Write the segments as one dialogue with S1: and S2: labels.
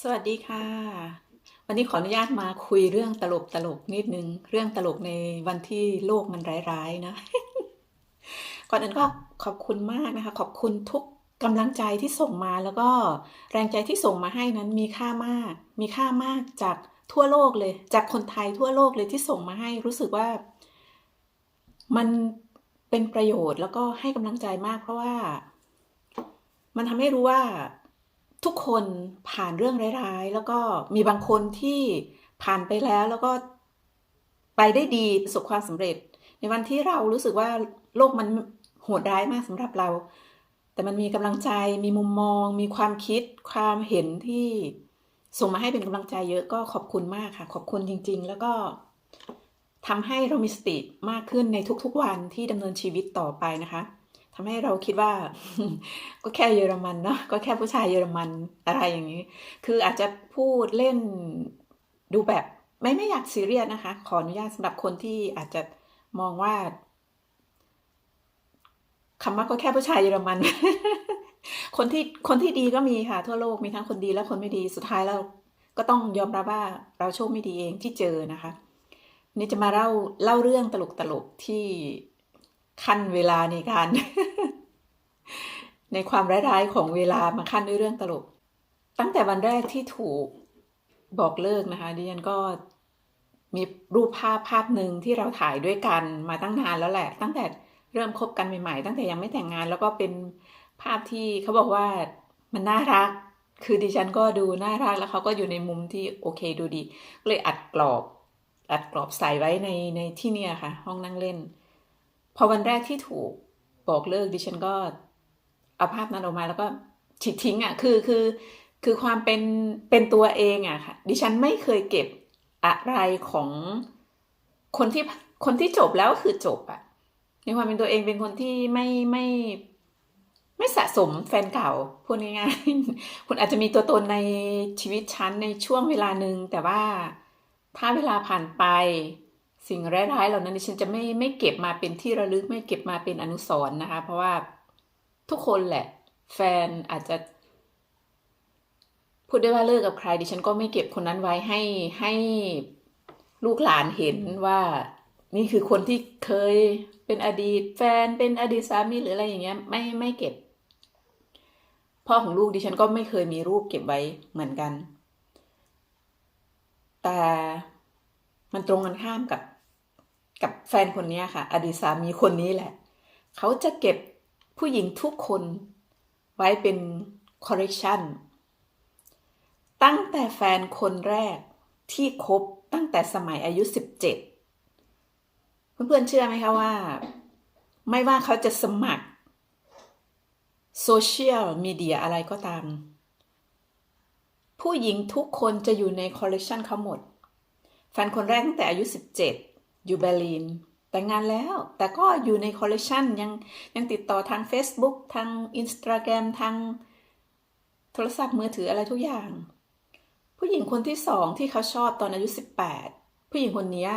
S1: สวัสดีค่ะ วันนี้ขออนุญาตมาคุยเรื่องตลกตลกนิดนึง เรื่องตลกในวันที่โลกมันร้ายๆนะ ก่อนอื่นก็ขอบคุณมากนะคะ ขอบคุณทุกกำลังใจที่ส่งมาแล้วก็แรงใจที่ส่งมาให้นั้นมีค่ามาก มีค่ามากจากทั่วโลกเลย จากคนไทยทั่วโลกเลยที่ส่งมาให้รู้สึกว่า มันเป็นประโยชน์แล้วก็ให้กำลังใจมาก เพราะว่า มันทำให้รู้ว่า ทุกคนผ่านเรื่องร้ายๆ แล้วก็มีบางคนที่ผ่านไปแล้วแล้วก็ไปได้ดีประสบความสำเร็จ ในวันที่เรารู้สึกว่าโลกมันโหดร้ายมากสำหรับเรา แต่มันมีกำลังใจมีมุมมอง มีความคิดความเห็นที่ส่งมาให้เป็นกำลังใจเยอะก็ขอบคุณมากค่ะ ขอบคุณจริง ๆ แล้วก็ทำให้เรามีสติมากขึ้นในทุกๆวันที่ดำเนินชีวิตต่อไปนะคะ ทำให้เราคิดว่า ก็แค่เยอรมันเนาะก็แค่ผู้ชายเยอรมันอะไรอย่างนี้ คืออาจจะพูดเล่นดูแบบไม่ไม่อยากซีเรียสนะคะ ขออนุญาตสำหรับคนที่อาจจะมองว่าคำว่าก็แค่ผู้ชายเยอรมัน คนที่คนที่ดีก็มีค่ะ ทั่วโลกมีทั้งคนดีและคนไม่ดีสุดท้ายแล้วก็ต้องยอมรับว่าเราโชคไม่ดีเองที่เจอนะคะ นี่จะมาเล่าเล่าเรื่องตลกตลกๆที่ ขั้นเวลาในการ ในความร้ายๆของเวลามาขั้นด้วยเรื่องตลก ตั้งแต่วันแรกที่ถูกบอกเลิกนะคะดิฉันก็มีรูปภาพภาพหนึ่งที่เราถ่ายด้วยกันมาตั้งนานแล้วแหละ ตั้งแต่เริ่มคบกันใหม่ๆ ตั้งแต่ยังไม่แต่งงาน แล้วก็เป็นภาพที่เขาบอกว่ามันน่ารัก คือดิฉันก็ดูน่ารักแล้วเขาก็อยู่ในมุมที่โอเคดูดี ก็เลยอัดกรอบ อัดกรอบใส่ไว้ในในที่เนี่ยค่ะ ห้องนั่งเล่น พอวันแรกที่ถูกบอกเลิกดิฉันก็เอาภาพนั้นออกมาแล้วก็ฉีกทิ้งอะคือคือคือความเป็นเป็นตัวเองอะค่ะ ดิฉันไม่เคยเก็บอะไรของคนที่คนที่จบแล้วคือจบอะในความเป็นตัวเองเป็นคนที่ไม่ไม่ไม่สะสมแฟนเก่าพูดง่ายๆคุณอาจจะมีตัวตนในชีวิตฉันในช่วงเวลาหนึ่งแต่ว่าถ้าเวลาผ่านไป สิ่งร้ายๆเหล่านั้นดิฉันจะไม่ไม่เก็บมาเป็นที่ระลึกไม่เก็บมาเป็นอนุสรณ์นะคะ เพราะว่าทุกคนแหละ แฟนอาจจะ พูดได้ว่าเลิกกับใคร ดิฉันก็ไม่เก็บคนนั้นไว้ให้ให้ลูกหลานเห็นว่า นี่คือคนที่เคยเป็นอดีต แฟนเป็นอดีตสามีหรืออะไรอย่างเงี้ย ไม่ไม่เก็บ พ่อของลูกดิฉันก็ไม่เคยมีรูปเก็บไว้เหมือนกัน แต่มันตรงกันข้ามกับ กับแฟนคนนี้ค่ะ อดีตสามีคนนี้แหละ เขาจะเก็บผู้หญิงทุกคนไว้เป็นคอ r เร t ชันตั้งแต่แฟนคนแรกที่คบตั้งแต่สมัยอายุ 17 เพื่อนๆเชื่อไหมคะว่า ไม่ว่าเขาจะสมัครโซเชียลมีเดียอะไรก็ตาม ผู้หญิงทุกคนจะอยู่ในคอลเลกชันเขาหมด แฟนคนแรกตั้งแต่อายุ 17 อยู่เบอร์ลินแต่งงานแล้ว แต่ก็อยู่ในคอลเลกชันยังยังติดต่อทาง Facebook ทาง Instagram ทางโทรศัพท์มือถืออะไรทุกอย่าง ผู้หญิงคนที่สองที่เขาชอบตอนอายุ 18 ผู้หญิงคนนี้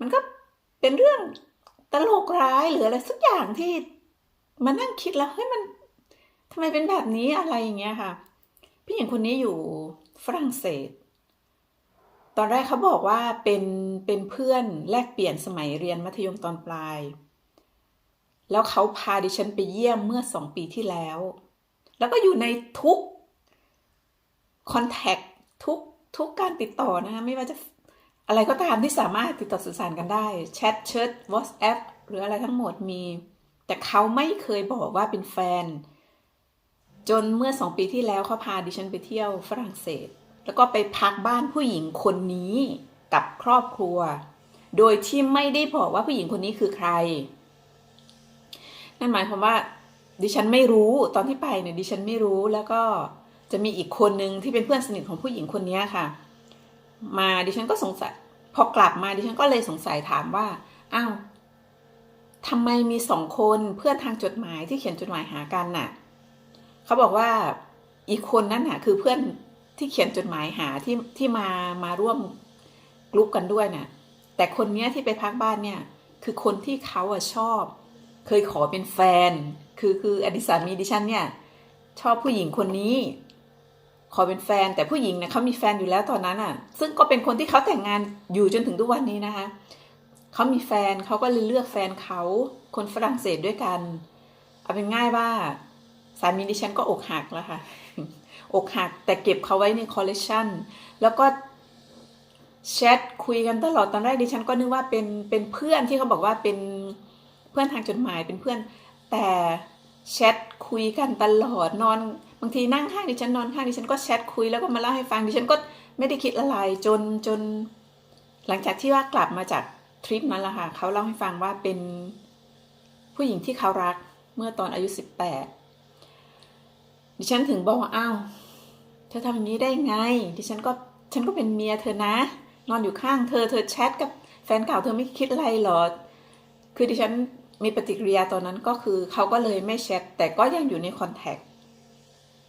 S1: มันก็เป็นเรื่องตลกร้ายหรืออะไรสักอย่างที่มานั่งคิดแล้วเฮ้ยมันทำไมเป็นแบบนี้อะไรอย่างเงี้ยค่ะ ผู้หญิงคนนี้อยู่ฝรั่งเศส ตอนแรกเขาบอกว่าเป็นเป็นเพื่อนแลกเปลี่ยนสมัยเรียนมัธยมตอนปลาย แล้วเขาพาดิฉันไปเยี่ยมเมื่อสองปีที่แล้ว แล้วก็อยู่ในทุกคอนแทคทุกทุกการติดต่อนะคะไม่ว่าจะอะไรก็ตามที่สามารถติดต่อสื่อสารกันได้แชทเชิด WhatsApp หรืออะไรทั้งหมดมี แต่เขาไม่เคยบอกว่าเป็นแฟน จนเมื่อสองปีที่แล้วเขาพาดิฉันไปเที่ยวฝรั่งเศส แล้วก็ไปพักบ้านผู้หญิงคนนี้กับครอบครัว โดยที่ไม่ได้บอกว่าผู้หญิงคนนี้คือใคร นั่นหมายความว่า ดิฉันไม่รู้ตอนที่ไปเนี่ยดิฉันไม่รู้แล้วก็จะมีอีกคนนึงที่เป็นเพื่อนสนิทของผู้หญิงคนนี้ค่ะ มาดิฉันก็สงสัยพอกลับมาดิฉันก็เลยสงสัยถามว่าอ้าวทำไมมีสองคนเพื่อนทางจดหมายที่เขียนจดหมายหากันน่ะ เขาบอกว่าอีกคนนั้นน่ะ คือเพื่อน ที่เขียนจดหมายหาที่ที่มามาร่วมกลุ่มกันด้วยน่ะแต่คนเนี้ยที่ไปพักบ้านเนี่ย คือคนที่เขาอะชอบ เคยขอเป็นแฟน คือคืออดีตสามีดิฉันเนี่ยชอบผู้หญิงคนนี้ ขอเป็นแฟนแต่ผู้หญิงเนี่ยเขามีแฟนอยู่แล้วตอนนั้นอะ ซึ่งก็เป็นคนที่เขาแต่งงานอยู่จนถึงทุกวันนี้นะคะเขามีแฟนเขาก็เลยเลือกแฟนเขาคนฝรั่งเศสด้วยกัน เอาเป็นง่ายว่าสามีดิฉันก็อกหักแล้วค่ะ อกหักแต่เก็บเขาไว้ในคอลเลกชันแล้วก็แชทคุยกันตลอดตอนแรกดิฉันก็นึกว่าเป็นเป็นเพื่อนที่เขาบอกว่าเป็นเพื่อนทางจดหมายเป็นเพื่อน แต่แชทคุยกันตลอดนอนบางทีนั่งข้างดิฉันนอนข้างดิฉันก็แชทคุยแล้วก็มาเล่าให้ฟังดิฉันก็ไม่ได้คิดอะไรจนจน หลังจากที่ว่ากลับมาจากทริปนั้นแหละค่ะเขาเล่าให้ฟังว่าเป็นผู้หญิงที่เขารักเมื่อตอนอายุสิบแปดดิฉันถึงบอกว่าอ้าว ธอทำอย่างนี้ได้ไง ดิฉันก็ฉันก็เป็นเมียเธอนะ นอนอยู่ข้างเธอเธอแชทกับแฟนเก่าเธอไม่คิดอะไรหรอ คือดิฉันมีปฏิกิริยาตอนนั้นก็คือเขาก็เลยไม่แชทแต่ก็ยังอยู่ในคอนแทค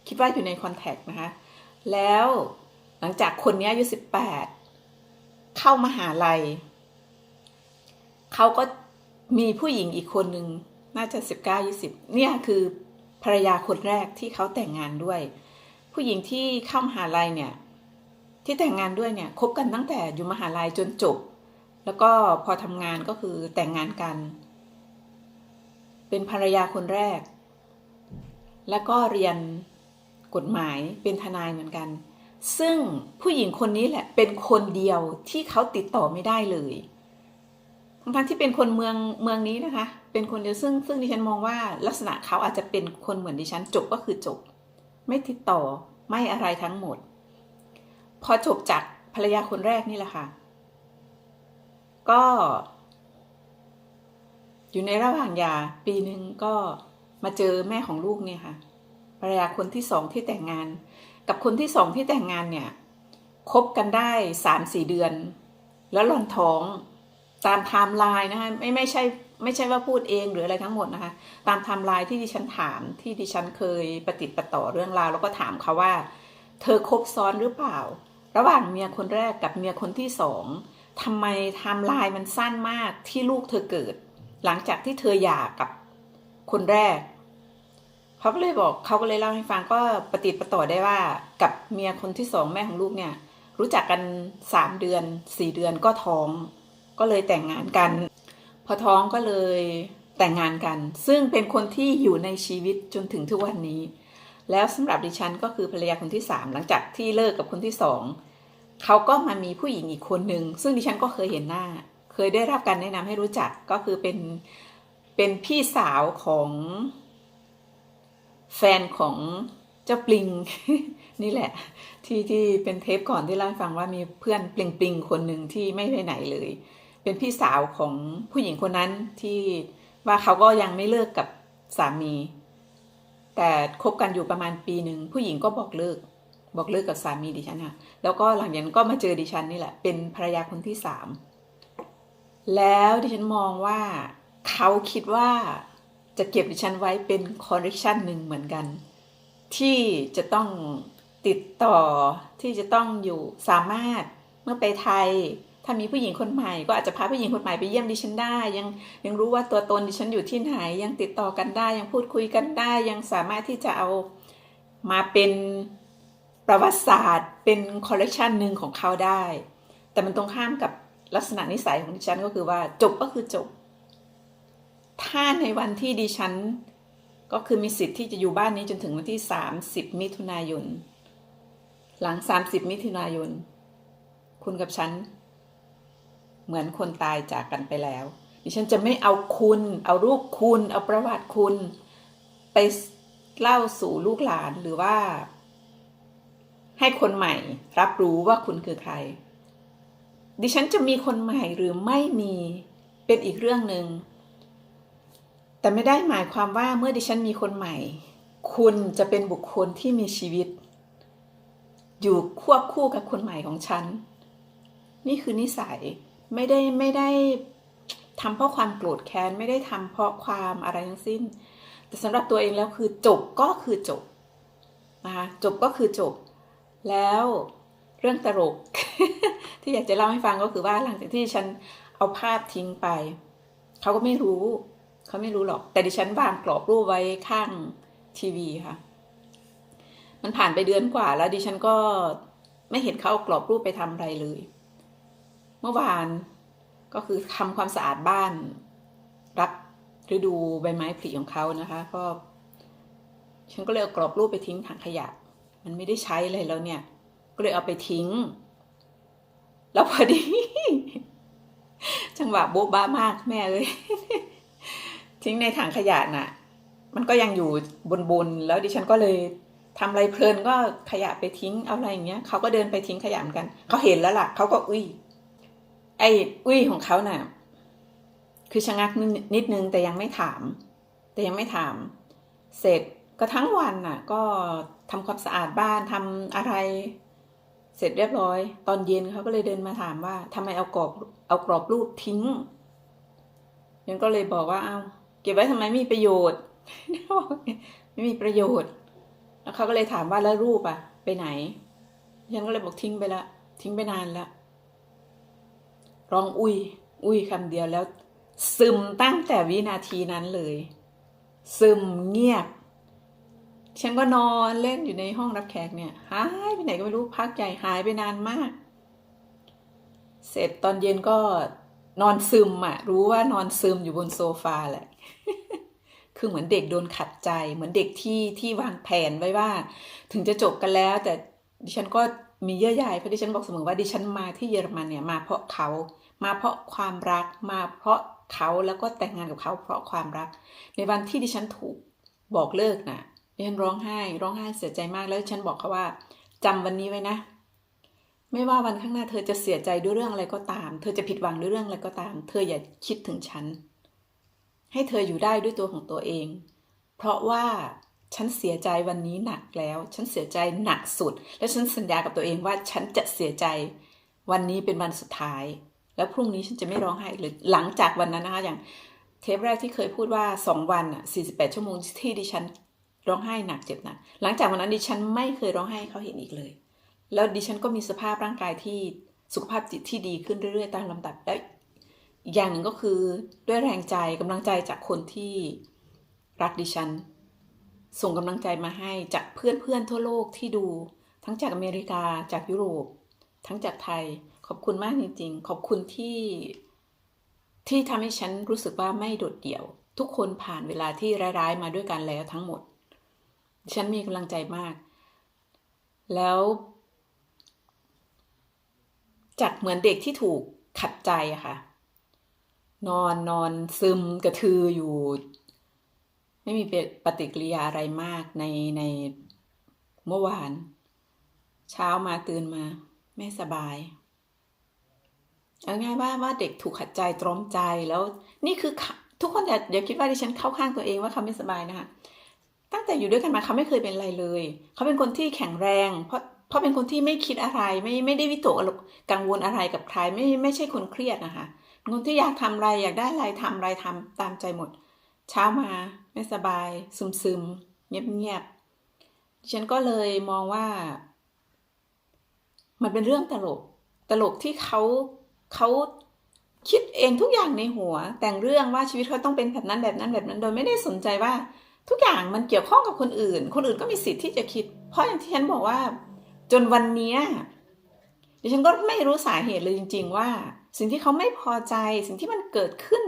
S1: คิดว่าอยู่ในคอนแทคนะคะ แล้วหลังจากคนนี้อายุสิบแปดเข้ามาหาลัยเขาก็มีผู้หญิงอีกคนหนึ่งน่าจะสิบเก้ายี่สิบเนี่ยคือภรรยาคนแรกที่เขาแต่งงานด้วย ผู้หญิงที่เข้ามหาลัยเนี่ย ที่แต่งงานด้วยเนี่ยคบกันตั้งแต่อยู่มหาลัยจนจบ แล้วก็พอทำงานก็คือแต่งงานกัน เป็นภรรยาคนแรก แล้วก็เรียนกฎหมายเป็นทนายเหมือนกัน ซึ่งผู้หญิงคนนี้แหละเป็นคนเดียวที่เขาติดต่อไม่ได้เลยทั้งที่เป็นคนเมืองเมืองนี้นะคะ เป็นคนเดียวซึ่งซึ่งดิฉันมองว่าลักษณะเขาอาจจะเป็นคนเหมือนดิฉันจบก็คือจบ ไม่ติดต่อไม่อะไรทั้งหมด พอจบจากภรรยาคนแรกนี่แหละค่ะ ก็ อยู่ในระหว่างยาปีหนึ่งก็มาเจอแม่ของลูกเนี่ยค่ะภรรยาคนที่สองที่แต่งงาน กับคนที่สองที่แต่งงานเนี่ยคบกันได้สามสี่เดือน แล้วหล่อนท้องตามไทม์ไลน์นะคะไม่ไม่ใช่ ไม่ใช่ว่าพูดเองหรืออะไรทั้งหมดนะคะ ตามไทม์ไลน์ที่ดิฉันถามที่ดิฉันเคยปฏิดประต่อเรื่องราวแล้วก็ถามเขาว่า เธอคบซ้อนหรือเปล่า ระหว่างเมียคนแรกกับเมียคนที่สองทำไมไทม์ไลน์มันสั้นมากที่ลูกเธอเกิด หลังจากที่เธอหย่ากับคนแรกเขาก็เลยบอกเขาก็เลยเล่าให้ฟังก็ปฏิดประต่อได้ว่ากับเมียคนที่สองแม่ของลูกเนี่ยรู้จักกันสามเดือนสี่เดือนก็ท้อง ก็เลยแต่งงานกัน พอท้องก็เลยแต่งงานกัน ซึ่งเป็นคนที่อยู่ในชีวิตจนถึงทุกวันนี้ แล้วสำหรับดิฉันก็คือภรรยาคนที่สามหลังจากที่เลิกกับคนที่สองเขาก็มามีผู้หญิงอีกคนหนึ่งซึ่งดิฉันก็เคยเห็นหน้า เคยได้รับการแนะนำให้รู้จักก็คือเป็นเป็นพี่สาวของแฟนของเจ้าปลิง นี่แหละ ที่ที่เป็นเทปก่อนที่เล่าให้ฟังว่ามีเพื่อนปลิงปลิงคนหนึ่งที่ไม่ไปไหนเลย เป็นพี่สาวของผู้หญิงคนนั้นที่ว่าเขาก็ยังไม่เลิกกับสามี แต่คบกันอยู่ประมาณปีหนึ่งผู้หญิงก็บอกเลิก บอกเลิกกับสามีดิฉันค่ะแล้วก็หลังจากนั้นก็มาเจอดิฉันนี่แหละ เป็นภรรยาคนที่สามแล้วดิฉันมองว่าเขาคิดว่าจะเก็บดิฉันไว้เป็นคอลเลกชันหนึ่งเหมือนกัน ที่จะต้องติดต่อที่จะต้องอยู่สามารถเมื่อไปไทย ถ้ามีผู้หญิงคนใหม่ก็อาจจะพาผู้หญิงคนใหม่ไปเยี่ยมดิฉันได้ ยังยังรู้ว่าตัวตนดิฉันอยู่ที่ไหน ยังติดต่อกันได้ ยังพูดคุยกันได้ ยังสามารถที่จะเอามาเป็นประวัติศาสตร์ เป็นคอลเลกชันหนึ่งของเขาได้ แต่มันตรงข้ามกับลักษณะนิสัยของดิฉันก็คือว่าจบก็คือจบ ถ้าในวันที่ดิฉัน ก็คือมีสิทธิ์ที่จะอยู่บ้านนี้จนถึงวันที่ 30 มิถุนายน หลัง 30 มิถุนายน คุณกับฉัน เหมือนคนตายจากกันไปแล้ว ดิฉันจะไม่เอาคุณ เอารูปคุณ เอาประวัติคุณ ไปเล่าสู่ลูกหลานหรือว่า ให้คนใหม่รับรู้ว่าคุณคือใคร ดิฉันจะมีคนใหม่หรือไม่มีเป็นอีกเรื่องหนึ่งแต่ไม่ได้หมายความว่าเมื่อดิฉันมีคนใหม่ คุณจะเป็นบุคคลที่มีชีวิต อยู่ควบคู่กับคนใหม่ของฉัน นี่คือนิสัย ไม่ได้ไม่ได้ทำเพราะความโกรธแค้นไม่ได้ทำเพราะความอะไรทั้งสิ้น แต่สำหรับตัวเองแล้วคือจบก็คือจบนะคะจบก็คือจบ แล้วเรื่องตลก ที่อยากจะเล่าให้ฟังก็คือว่าหลังจากที่ฉันเอาภาพทิ้งไป เขาก็ไม่รู้ เขาไม่รู้หรอก แต่ดิฉันวางกรอบรูปไว้ข้างทีวีค่ะ มันผ่านไปเดือนกว่าแล้วดิฉันก็ไม่เห็นเขาเอากรอบรูปไปทำอะไรเลย เมื่อวานก็คือทำความสะอาดบ้าน รับฤดูใบไม้ผลิของเขานะคะก็ฉันก็เลยเอากรอบรูปไปทิ้งถังขยะ มันไม่ได้ใช้เลยแล้วเนี่ย ก็เลยเอาไปทิ้ง แล้วพอดี จังหวะโบ๊ะบ้ามากแม่เลย ทิ้งในถังขยะน่ะ มันก็ยังอยู่บนๆแล้วดิฉันก็เลยทำอะไรเพลินก็ขยะไปทิ้งเอาอะไรอย่างเงี้ยเขาก็เดินไปทิ้งขยะเหมือนกันเขาเห็นแล้วล่ะเขาก็อุ้ย ไอ้อุ้ยของเขาน่ะ คือชะงักนิดนึงแต่ยังไม่ถาม แต่ยังไม่ถาม เสร็จก็ทั้งวันน่ะ ก็ทำความสะอาดบ้านทำอะไร เสร็จเรียบร้อย ตอนเย็นเขาก็เลยเดินมาถามว่าทำไมเอากรอบเอากรอบรูปทิ้งยังก็เลยบอกว่าเอาเก็บไว้ทำไมไม่มีประโยชน์ ไม่มีประโยชน์ แล้วเขาก็เลยถามว่าแล้วรูปอะไปไหนฉันก็เลยบอกทิ้งไปละ ทิ้งไปนานแล้ว ร้องอุ้ย อุ้ยคำเดียวแล้ว ซึมตั้งแต่วินาทีนั้นเลย ซึมเงียบ ฉันก็นอนเล่นอยู่ในห้องรับแขกเนี่ย หายไปไหนก็ไม่รู้พักใหญ่หายไปนานมาก เสร็จตอนเย็นก็นอนซึมอะรู้ว่านอนซึมอยู่บนโซฟาแหละคือเหมือนเด็กโดนขัดใจ เหมือนเด็กที่ที่วางแผนไว้ว่า ถึงจะจบกันแล้ว แต่ดิฉันก็มีเยื่อใยเพราะดิฉันบอกเสมอว่าดิฉันมาที่เยอรมันเนี่ยมาเพราะเขา มาเพราะความรักมาเพราะเขาแล้วก็แต่งงานกับเขาเพราะความรัก ในวันที่ดิฉันถูกบอกเลิกน่ะดิฉันร้องไห้ ร้องไห้เสียใจมากแล้วฉันบอกเขาว่าจำวันนี้ไว้นะ ไม่ว่าวันข้างหน้าเธอจะเสียใจด้วยเรื่องอะไรก็ตาม เธอจะผิดหวังด้วยเรื่องอะไรก็ตาม เธออย่าคิดถึงฉัน ให้เธออยู่ได้ด้วยตัวของตัวเอง เพราะว่าฉันเสียใจวันนี้หนักแล้ว ฉันเสียใจหนักสุด และฉันสัญญากับตัวเองว่าฉันจะเสียใจ วันนี้เป็นวันสุดท้าย แล้วพรุ่งนี้ฉันจะไม่ร้องไห้อีกเลยหลังจากวันนั้นนะคะ อย่างเทปแรกที่เคยพูดว่าสองวันอะสี่สิบแปดชั่วโมงที่ดิฉันร้องไห้หนักเจ็บหนักหลังจากวันนั้นดิฉันไม่เคยร้องไห้เขาเห็นอีกเลย แล้วดิฉันก็มีสภาพร่างกายที่สุขภาพจิตที่ดีขึ้นเรื่อยๆ ตามลำดับและอีกอย่างหนึ่งก็คือด้วยแรงใจกำลังใจจากคนที่รักดิฉัน ส่งกำลังใจมาให้จากเพื่อนๆทั่วโลกที่ดู ทั้งจากอเมริกาจากยุโรป ทั้งจากไทย ขอบคุณมากจริง ๆ ขอบคุณที่ที่ทำให้ฉันรู้สึกว่าไม่โดดเดี่ยว ทุกคนผ่านเวลาที่ร้ายๆมาด้วยกันแล้วทั้งหมด ฉันมีกำลังใจมาก แล้วจากเหมือนเด็กที่ถูกขัดใจอะค่ะ นอนนอนซึมกระทืออยู่ ไม่มีปฏิกิริยาอะไรมากในในเมื่อวาน เช้ามาตื่นมา ไม่สบาย เอาง่ายว่าว่าเด็กถูกขัดใจตรอมใจแล้วนี่คือทุกคนอย่าอย่าคิดว่าดิฉันเข้าข้างตัวเองว่าเขาไม่สบายนะคะตั้งแต่อยู่ด้วยกันมาเขาไม่เคยเป็นอะไรเลย เขาเป็นคนที่แข็งแรง เพราะเพราะเป็นคนที่ไม่คิดอะไรไม่ไม่ได้วิตกกังวลอะไรกับใครไม่ไม่ใช่คนเครียดนะคะคนที่อยากทำอะไรอยากได้อะไรทำอะไรทำตามใจหมด เช้ามาไม่สบาย ซึมซึมเงียบเงียบฉันก็เลยมองว่า มันเป็นเรื่องตลก ตลกที่เขา เขาคิดเองทุกอย่างในหัว แต่งเรื่องว่าชีวิตเขาต้องเป็นแบบนั้นแบบนั้นแบบนั้น โดยไม่ได้สนใจว่าทุกอย่างมันเกี่ยวข้องกับคนอื่น คนอื่นก็มีสิทธิ์ที่จะคิด เพราะอย่างที่ฉันบอกว่า จนวันนี้ดิฉันก็ไม่รู้สาเหตุเลยจริง ๆ ว่า สิ่งที่เขาไม่พอใจสิ่งที่มันเกิดขึ้น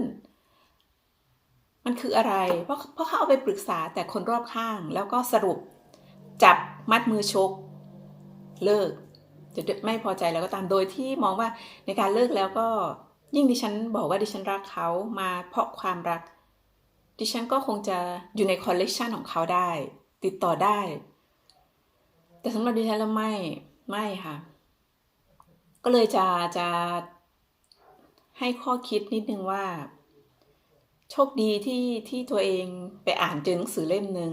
S1: มันคืออะไร เพราะเพราะเขาเอาไปปรึกษาแต่คนรอบข้าง แล้วก็สรุป จับมัดมือชก เลิก จะไม่พอใจแล้วก็ตามโดยที่มองว่าในการเลิกแล้วก็ยิ่งดิฉันบอกว่าดิฉันรักเขามาเพราะความรัก ดิฉันก็คงจะอยู่ในคอลเลกชันของเขาได้ ติดต่อได้ แต่สำหรับดิฉันแล้วไม่ไม่ค่ะ ก็เลยจะจะให้ข้อคิดนิดนึงว่า โชคดีที่ที่ตัวเองไปอ่านเจอหนังสือเล่มหนึ่ง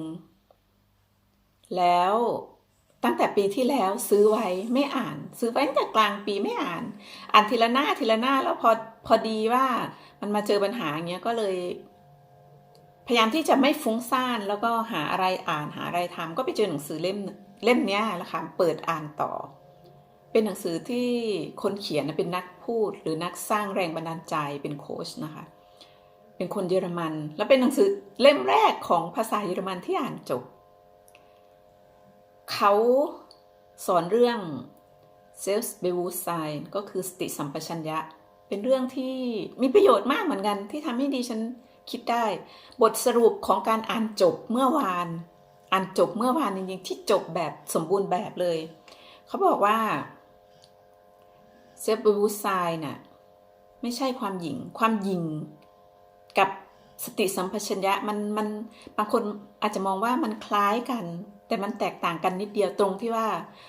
S1: แล้ว ตั้งแต่ปีที่แล้วซื้อไว้ไม่อ่าน ซื้อไว้ตั้งแต่กลางปีไม่อ่าน อ่านทีละหน้าทีละหน้าแล้วพอพอดีว่ามันมาเจอปัญหาอย่างเงี้ยก็เลย พยายามที่จะไม่ฟุ้งซ่านแล้วก็หาอะไรอ่านหาอะไรทำก็ไปเจอหนังสือเล่มเล่มเนี้ยแหละค่ะเปิดอ่านต่อ เป็นหนังสือที่คนเขียนเป็นนักพูด หรือนักสร้างแรงบันดาลใจเป็นโค้ชนะคะเป็นคนเยอรมัน แล้วเป็นหนังสือเล่มแรกของภาษาเยอรมันที่อ่านจบ เขาสอนเรื่อง self b e w u s i g n ก็คือสติสัมปชัญญะ เป็นเรื่องที่มีประโยชน์มากเหมือนกัน ที่ทำให้ดีฉันคิดได้ บทสรุปของการอ่านจบเมื่อวาน อ่านจบเมื่อวานจริงๆที่จบแบบสมบูรณ์แบบเลย เขาบอกว่า self b e w u s i g n น่ะไม่ใช่ความหญิงความหญิงกับสติสัมปชัญญะมันมันบางคนอาจจะมองว่ามันคล้ายกัน แต่มันแตกต่างกันนิดเดียวตรงที่ว่า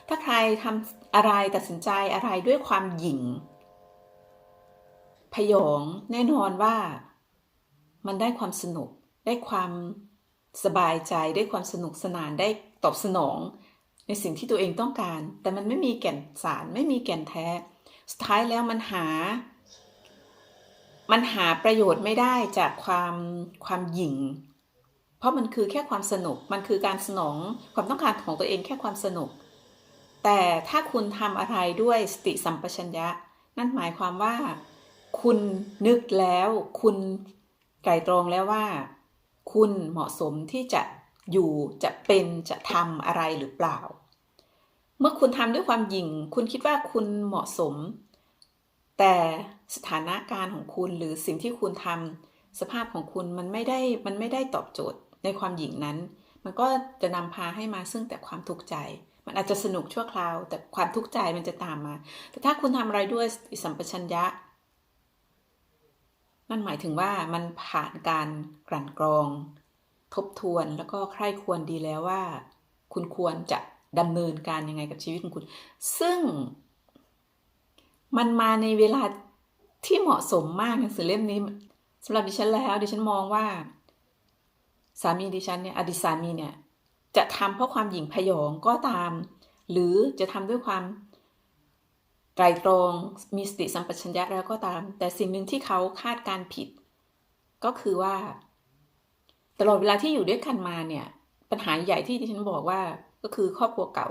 S1: ถ้าใครทำอะไรตัดสินใจอะไรด้วยความหยิ่งพยองแน่นอนว่า มันได้ความสนุก ได้ความสบายใจ ได้ความสนุกสนานได้ตอบสนอง ในสิ่งที่ตัวเองต้องการ แต่มันไม่มีแก่นสารไม่มีแก่นแท้ สุดท้ายแล้วมันหา มันหาประโยชน์ไม่ได้จากความความหยิ่ง ราะมันคือแค่ความสนุก มันคือการสนองความต้องการของตัวเองแค่ความสนุก แต่ถ้าคุณทำอะไรด้วยสติสัมปชัญญะ นั่นหมายความว่า คุณนึกแล้ว คุณไตรตรองแล้วว่า คุณเหมาะสมที่จะอยู่จะเป็นจะทำอะไรหรือเปล่า เมื่อคุณทำด้วยความหยิ่ง คุณคิดว่าคุณเหมาะสม แต่สถานะการของคุณหรือสิ่งที่คุณทำสภาพของคุณมันไม่ได้มันไม่ได้ตอบโจทย์ ในความหยิ่งนั้น มันก็จะนำพาให้มาซึ่งแต่ความทุกข์ใจ มันอาจจะสนุกชั่วคราว แต่ความทุกข์ใจมันจะตามมา แต่ถ้าคุณทำอะไรด้วยสัมปชัญญะนั่นหมายถึงว่ามันผ่านการกลั่นกรอง ทบทวนแล้วก็ใคร่ควรดีแล้วว่า คุณควรจะดำเนินการยังไงกับชีวิตของคุณ ซึ่ง มันมาในเวลาที่เหมาะสมมากหนังสือเล่มนี้สำหรับดิฉันแล้ว ดิฉันมองว่า สามีดิฉันเนี่ยอดีตสามีเนี่ย จะทำเพราะความหยิ่งพยองก็ตาม หรือจะทำด้วยความไตรตรองมีสติสัมปชัญญะแล้วก็ตาม แต่สิ่งหนึ่งที่เขาคาดการผิด ก็คือว่า ตลอดเวลาที่อยู่ด้วยกันมาเนี่ย ปัญหาใหญ่ที่ดิฉันบอกว่า ก็คือครอบครัวเก่า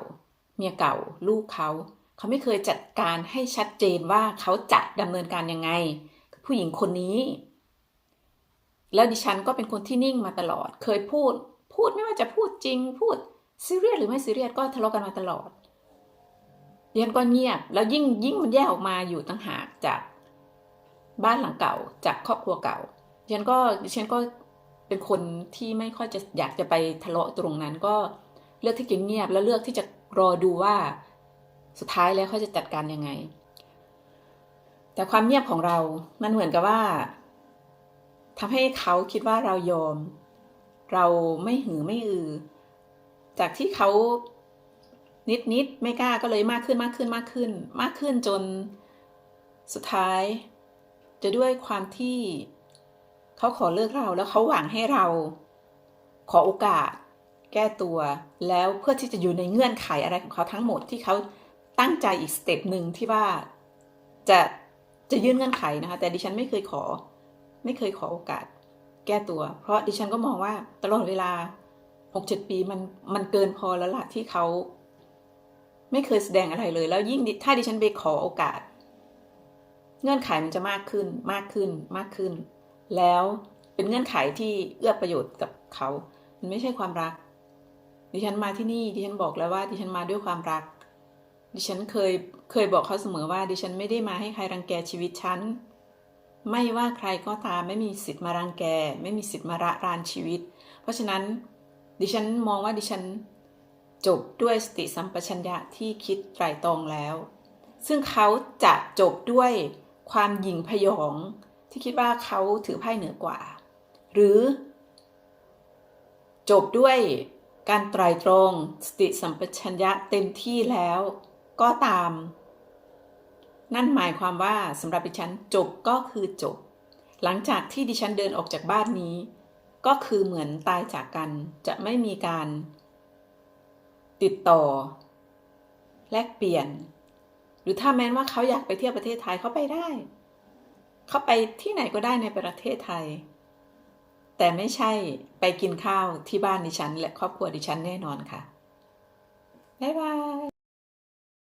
S1: เมียเก่า ลูกเขาเขาไม่เคยจัดการให้ชัดเจนว่าเขาจะดำเนินการยังไง ผู้หญิงคนนี้ แล้วดิฉันก็เป็นคนที่นิ่งมาตลอด เคยพูด พูดไม่ว่าจะพูดจริง พูดซีเรียสหรือไม่ซีเรียสก็ทะเลาะกันมาตลอดดิฉันก็เงียบ แล้วยิ่งยิ่งมันแยกออกมาอยู่ตั้งหากจากบ้านหลังเก่า จากครอบครัวเก่าดิฉันก็ดิฉันก็เป็นคนที่ไม่ค่อยจะอยากจะไปทะเลาะตรงนั้นก็เลือกที่จะเงียบ แล้วเลือกที่จะรอดูว่าสุดท้ายแล้วเขาจะจัดการยังไง แต่ความเงียบของเรา มันเหมือนกับว่า ทำให้เขาคิดว่าเรายอม เราไม่หือไม่อือ จากที่เขานิดนิดไม่กล้าก็เลยมากขึ้นมากขึ้นมากขึ้น มากขึ้นจนสุดท้าย จะด้วยความที่เขาขอเลิกเราแล้วเขาหวังให้เรา ขอโอกาส แก้ตัว แล้วเพื่อที่จะอยู่ในเงื่อนไขอะไรของเขาทั้งหมดที่เขาตั้งใจอีกสเต็ปหนึ่งที่ว่าจะจะยื่นเงื่อนไขนะคะ แต่ดิฉันไม่เคยขอ ไม่เคยขอโอกาสแก้ตัว เพราะดิฉันก็มองว่าตลอดเวลาหกเจ็ดปีมันมันเกินพอแล้วละที่เขาไม่เคยแสดงอะไรเลย แล้วยิ่งถ้าดิฉันไปขอโอกาส เงื่อนไขมันจะมากขึ้นมากขึ้นมากขึ้น แล้วเป็นเงื่อนไขที่เอื้อประโยชน์กับเขา มันไม่ใช่ความรัก ดิฉันมาที่นี่ดิฉันบอกแล้วว่า ดิฉันมาด้วยความรัก ดิฉันเคยเคยบอกเขาเสมอว่า ดิฉันไม่ได้มาให้ใครรังแกชีวิตฉัน ไม่ว่าใครก็ตามไม่มีสิทธิ์มารังแก ไม่มีสิทธิ์มาระรานชีวิต เพราะฉะนั้นดิฉันมองว่าดิฉันจบด้วยสติสัมปชัญญะที่คิดไตรตรองแล้ว ซึ่งเขาจะจบด้วยความหยิ่งพยอง ที่คิดว่าเขาถือไพ่เหนือกว่า หรือ จบด้วยการไตรตรอง สติสัมปชัญญะเต็มที่แล้ว ก็ตาม นั่นหมายความว่าสำหรับดิฉันจบก็คือจบ หลังจากที่ดิฉันเดินออกจากบ้านนี้ ก็คือเหมือนตายจากกัน จะไม่มีการ ติดต่อ แลกเปลี่ยน หรือถ้าแม้นว่าเขาอยากไปเที่ยวประเทศไทยเขาไปได้ เขาไปที่ไหนก็ได้ในประเทศไทย แต่ไม่ใช่ไปกินข้าวที่บ้านดิฉัน และครอบครัวดิฉันแน่นอนค่ะบ๊ายบาย